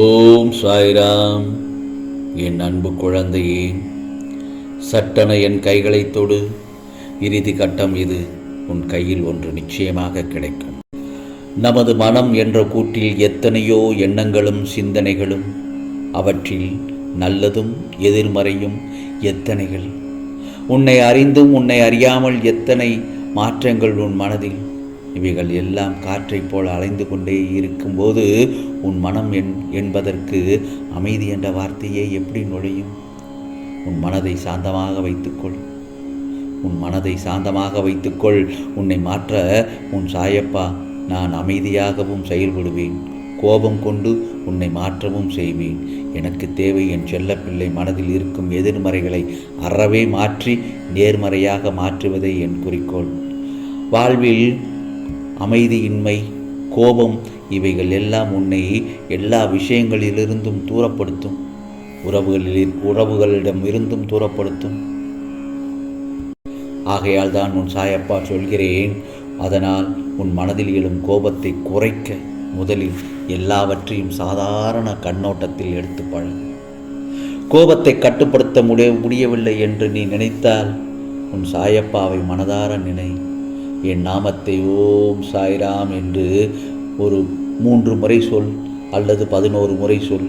ஓம் சாய்ராம். என் அன்பு குழந்தையே சட்டென என் கைகளை தொடு. இறுதி கட்டம் இது. உன் கையில் ஒன்று நிச்சயமாக கிடைக்கும். நமது மனம் என்ற கூட்டில் எத்தனையோ எண்ணங்களும் சிந்தனைகளும் அவற்றில் நல்லதும் எதிர்மறையும் எத்தனைகள்? உன்னை அறிந்தும் உன்னை அறியாமல் எத்தனை மாற்றங்கள் உன் மனதில்? இவைகள் எல்லாம் காற்றைப் போல் அலைந்து கொண்டே இருக்கும்போது உன் மனம் என் என்பதற்கு அமைதி என்ற வார்த்தையே எப்படி நுழையும்? உன் மனதை சாந்தமாக வைத்துக்கொள். உன் மனதை சாந்தமாக வைத்துக்கொள். உன்னை மாற்ற உன் சாயப்பா நான் அமைதியாகவும் செயல்படுவேன். கோபம் கொண்டு உன்னை மாற்றவும் செய்வேன். எனக்கு தேவை என் செல்லப்பிள்ளை மனதில் இருக்கும் எதிர்மறைகளை அறவே மாற்றி நேர்மறையாக மாற்றுவதே என் குறிக்கோள். வாழ்வில் அமைதியின்மை கோபம் இவைகள் எல்லாம் உன்னை எல்லா விஷயங்களிலிருந்தும் தூரப்படுத்தும். உறவுகளில் உறவுகளிடம் இருந்தும் தூரப்படுத்தும். ஆகையால் தான் உன் சாயப்பா சொல்கிறேன். அதனால் உன் மனதில் எழும் கோபத்தை குறைக்க முதலில் எல்லாவற்றையும் சாதாரண கண்ணோட்டத்தில் எடுத்து பழகு. கோபத்தை கட்டுப்படுத்த முடிய முடியவில்லை என்று நீ நினைத்தால் உன் சாயப்பாவை மனதார நினை. என் நாமத்தை ஓம் சாய்ராம் என்று ஒரு மூன்று முறை சொல் அல்லது பதினோரு முறை சொல்.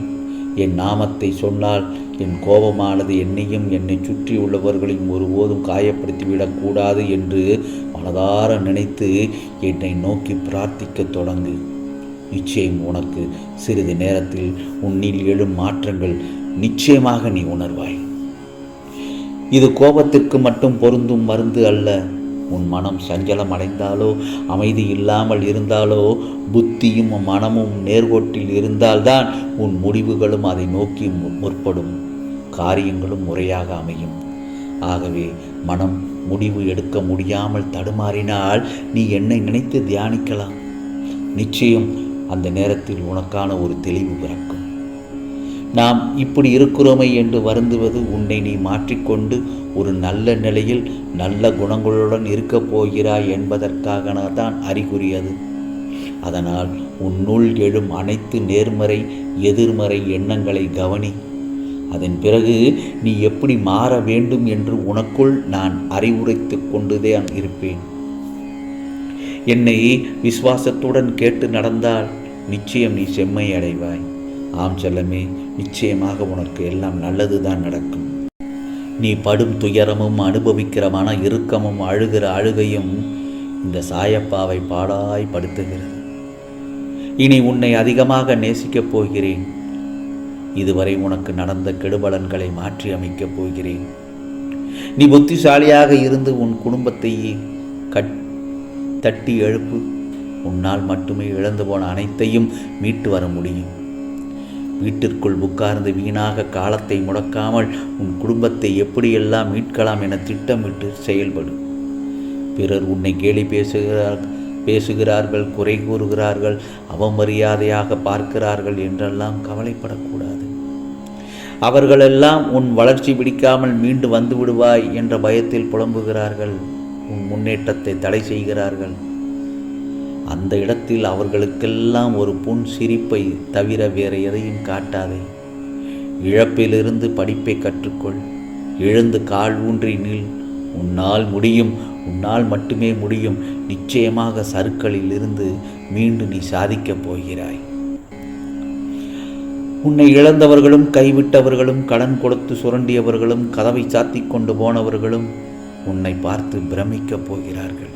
என் நாமத்தை சொன்னால் என் கோபமானது என்னையும் என்னை சுற்றி உள்ளவர்களையும் ஒருபோதும் காயப்படுத்திவிடக்கூடாது என்று மனதார நினைத்து என்னை நோக்கி பிரார்த்திக்கத் தொடங்கு. நிச்சயம் உனக்கு சிறிது நேரத்தில் உன்னில் எழும் மாற்றங்கள் நிச்சயமாக நீ உணர்வாய். இது கோபத்திற்கு மட்டும் பொருந்தும் மருந்து அல்ல. உன் மனம் சஞ்சலம் அடைந்தாலோ அமைதி இல்லாமல் இருந்தாலோ புத்தியும் மனமும் நேர்கோட்டில் இருந்தால்தான் உன் முடிவுகளும் அதை நோக்கி மு- முற்படும். காரியங்களும் முறையாக அமையும். ஆகவே மனம் முடிவு எடுக்க முடியாமல் தடுமாறினால் நீ என்னை நினைத்து தியானிக்கலாம். நிச்சயம் அந்த நேரத்தில் உனக்கான ஒரு தெளிவு பிறக்கும். நாம் இப்படி இருக்கிறோமே என்று வருந்துவது உன்னை நீ மாற்றிக்கொண்டு ஒரு நல்ல நிலையில் நல்ல குணங்களுடன் இருக்கப் போகிறாய் என்பதற்காக தான் அறிகுறி அது அதனால் உன்னுள் எழும் அனைத்து நேர்மறை எதிர்மறை எண்ணங்களை கவனி. அதன் பிறகு நீ எப்படி மாற வேண்டும் என்று உனக்குள் நான் அறிவுரைத்து கொண்டுதான் இருப்பேன். என்னை விசுவாசத்துடன் கேட்டு நடந்தால் நிச்சயம் நீ செம்மை அடைவாய் ஆம் செல்லமே நிச்சயமாக உனக்கு எல்லாம் நல்லதுதான் நடக்கும். நீ படும் துயரமும் அனுபவிக்கிற மன இறுக்கமும் அழுகிற அழுகையும் இந்த சாயப்பாவை பாடாய் படுத்துகிறது. இனி உன்னை அதிகமாக நேசிக்கப் போகிறேன். இதுவரை உனக்கு நடந்த கெடுபலன்களை மாற்றி அமைக்கப் போகிறேன். நீ புத்திசாலியாக இருந்து உன் குடும்பத்தையே கட் தட்டி எழுப்பு. உன்னால் மட்டுமே இழந்து போன அனைத்தையும் மீட்டு வர முடியும். வீட்டிற்குள் உட்கார்ந்து வீணாக காலத்தை முடக்காமல் உன் குடும்பத்தை எப்படியெல்லாம் மீட்கலாம் என திட்டமிட்டு செயல்படு. பிறர் உன்னை கேலி பேசுகிறார் பேசுகிறார்கள் குறை கூறுகிறார்கள் அவமரியாதையாக பார்க்கிறார்கள் என்றெல்லாம் கவலைப்படக்கூடாது. அவர்களெல்லாம் உன் வளர்ச்சி பிடிக்காமல் மீண்டு வந்து விடுவாய் என்ற பயத்தில் புலம்புகிறார்கள். உன் முன்னேற்றத்தை தடை செய்கிறார்கள். அந்த இடத்தில் அவர்களுக்கெல்லாம் ஒரு புன் சிரிப்பை தவிர வேறு எதையும் காட்டாதே. இழப்பிலிருந்து படிப்பை கற்றுக்கொள். எழுந்து கால் ஊன்றி நில். உன்னால் முடியும் உன்னால் மட்டுமே முடியும். நிச்சயமாக சருக்களில் இருந்து மீண்டும் நீ சாதிக்கப் போகிறாய். உன்னை இழந்தவர்களும் கைவிட்டவர்களும் கடன் கொடுத்து சுரண்டியவர்களும் கதவை சாத்திக் கொண்டு போனவர்களும் உன்னை பார்த்து பிரமிக்கப் போகிறார்கள்.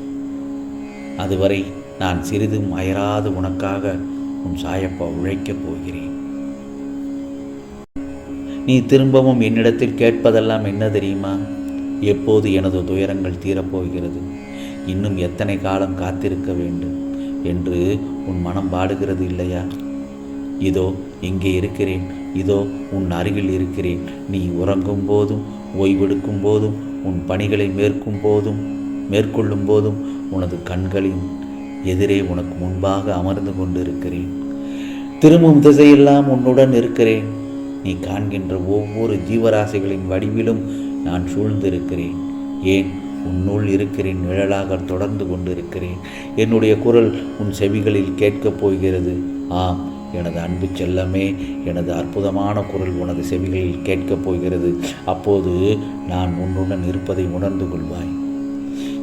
அதுவரை நான் சிறிதும் அயராது உனக்காக உன் சாயப்பா உழைக்கப் போகிறேன். நீ திரும்பவும் என்னிடத்தில் கேட்பதெல்லாம் என்ன தெரியுமா? எப்போது எனது துயரங்கள் தீரப்போகிறது? இன்னும் எத்தனை காலம் காத்திருக்க வேண்டும் என்று உன் மனம் பாடுகிறது இல்லையா? இதோ இங்கே இருக்கிறேன். இதோ உன் அருகில் இருக்கிறேன். நீ உறங்கும் போதும் ஓய்வெடுக்கும் போதும் உன் பணிகளை மேற்கும் போதும் மேற்கொள்ளும் போதும் உனது கண்களின் எதிரே உனக்கு முன்பாக அமர்ந்து கொண்டிருக்கிறேன். திரும்பும் திசையெல்லாம் உன்னுடன் இருக்கிறேன். நீ காண்கின்ற ஒவ்வொரு ஜீவராசிகளின் வடிவிலும் நான் சூழ்ந்திருக்கிறேன். ஏன்? உன்னுள் இருக்கிறேன் நிழலாக தொடர்ந்து கொண்டிருக்கிறேன். என்னுடைய குரல் உன் செவிகளில் கேட்கப் போகிறது. ஆம் எனது அன்பு செல்லமே எனது அற்புதமான குரல் உனது செவிகளில் கேட்கப் போகிறது. அப்போது நான் உன்னுடன் இருப்பதை உணர்ந்து கொள்வாய்.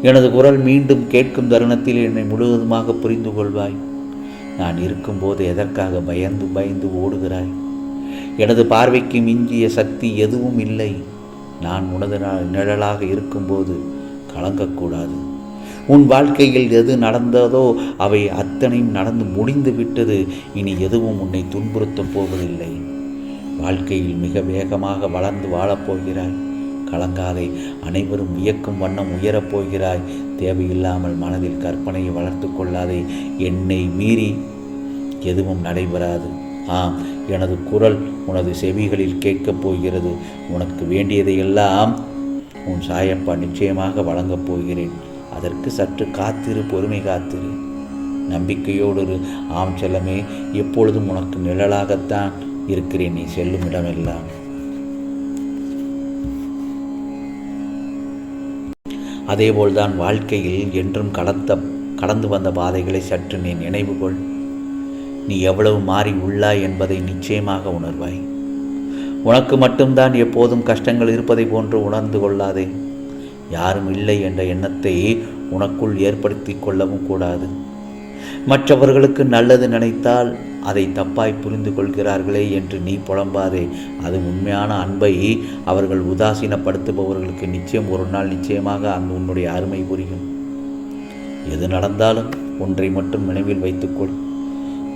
எனது குரல் மீண்டும் கேட்கும் தருணத்தில் என்னை முழுவதுமாக புரிந்து கொள்வாய் நான் இருக்கும்போது எதற்காக பயந்து பயந்து ஓடுகிறாய்? எனது பார்வைக்கு மிஞ்சிய சக்தி எதுவும் இல்லை. நான் உனது நிழலாக இருக்கும்போது கலங்கக்கூடாது. உன் வாழ்க்கையில் எது நடந்ததோ அவை அத்தனையும் நடந்து முடிந்து விட்டது. இனி எதுவும் உன்னை துன்புறுத்தப் போவதில்லை. வாழ்க்கையில் மிக வேகமாக வளர்ந்து வாழப்போகிறாய் கலங்காதே. அனைவரும் வியக்கும் வண்ணம் உயரப் போகிறாய். தேவையில்லாமல் மனதில் கற்பனையை வளர்த்து கொள்ளாதே. என்னை மீறி எதுவும் நடைபெறாது. ஆம் எனது குரல் உனது செவிகளில் கேட்கப் போகிறது. உனக்கு வேண்டியதையெல்லாம் உன் சாயப்பா நிச்சயமாக வழங்கப் போகிறேன். அதற்கு சற்று காத்திரு பொறுமை காத்திரு. நம்பிக்கையோடு ஆம் செல்லமே எப்பொழுதும் உனக்கு நிழலாகத்தான் இருக்கிறேன். நீ செல்லும் இடமெல்லாம். அதேபோல்தான் வாழ்க்கையில் என்றும் கடத்த கடந்து வந்த பாதைகளை சற்று நீ நினைவு கொள். நீ எவ்வளவு மாறி உள்ளாய் என்பதை நிச்சயமாக உணர்வாய். உனக்கு மட்டும்தான் எப்போதும் கஷ்டங்கள் இருப்பதை போன்று உணர்ந்து கொள்ளாதே. யாரும் இல்லை என்ற எண்ணத்தை உனக்குள் ஏற்படுத்தி கொள்ளவும் கூடாது. மற்றவர்களுக்கு நல்லது நினைத்தால் அதை தப்பாய் புரிந்து கொள்கிறார்களே என்று நீ புலம்பாதே. அது உண்மையான அன்பை அவர்கள் உதாசீனப்படுத்துபவர்களுக்கு நிச்சயம் ஒரு நாள் நிச்சயமாக அந்த உன்னுடைய அருமை புரியும். எது நடந்தாலும் ஒன்றை மட்டும் நினைவில் வைத்துக்கொள்.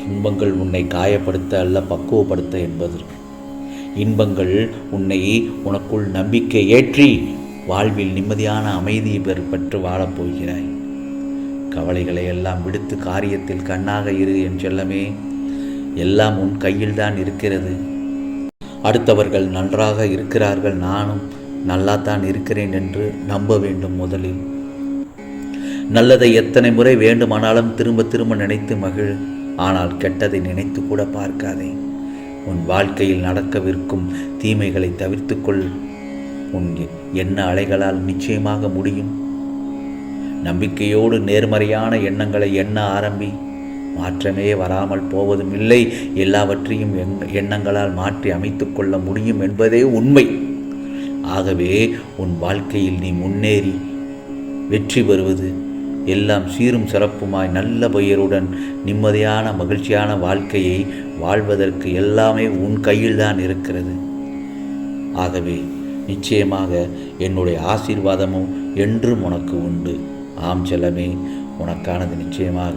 துன்பங்கள் உன்னை காயப்படுத்த அல்ல பக்குவப்படுத்த என்பது இன்பங்கள் உன்னை உனக்குள் நம்பிக்கை ஏற்றி வாழ்வில் நிம்மதியான அமைதியை பெற பெற்று வாழப் போகிறாய். கவலைகளை எல்லாம் விடுத்து காரியத்தில் கண்ணாக இரு என் செல்லமே. எல்லாம் உன் கையில்தான் இருக்கிறது. அடுத்தவர்கள் நன்றாக இருக்கிறார்கள். நானும் நல்லாத்தான் இருக்கிறேன் என்று நம்ப வேண்டும் முதலில். நல்லதை எத்தனை முறை வேண்டுமானாலும் திரும்ப திரும்ப நினைத்து மகிழ். ஆனால் கெட்டதை நினைத்து கூட பார்க்காதே. உன் வாழ்க்கையில் நடக்கவிருக்கும் தீமைகளை தவிர்த்துக்கொள். உன் எண்ண அலைகளால் நிச்சயமாக முடியும். நம்பிக்கையோடு நேர்மறையான எண்ணங்களை எண்ண ஆரம்பி மாற்றமே வராமல் போவதும் இல்லை எல்லாவற்றையும் எண்- எண்ணங்களால் மாற்றி அமைத்து கொள்ள முடியும் என்பதே உண்மை. ஆகவே உன் வாழ்க்கையில் நீ முன்னேறி வெற்றி பெறுவது எல்லாம் சீரும் சிறப்புமாய் நல்ல பெயருடன் நிம்மதியான மகிழ்ச்சியான வாழ்க்கையை வாழ்வதற்கு எல்லாமே உன் கையில்தான் இருக்கிறது. ஆகவே நிச்சயமாக என்னுடைய ஆசீர்வாதமும் என்றும் உனக்கு உண்டு. ஆம் செல்லமே உனக்கானது நிச்சயமாக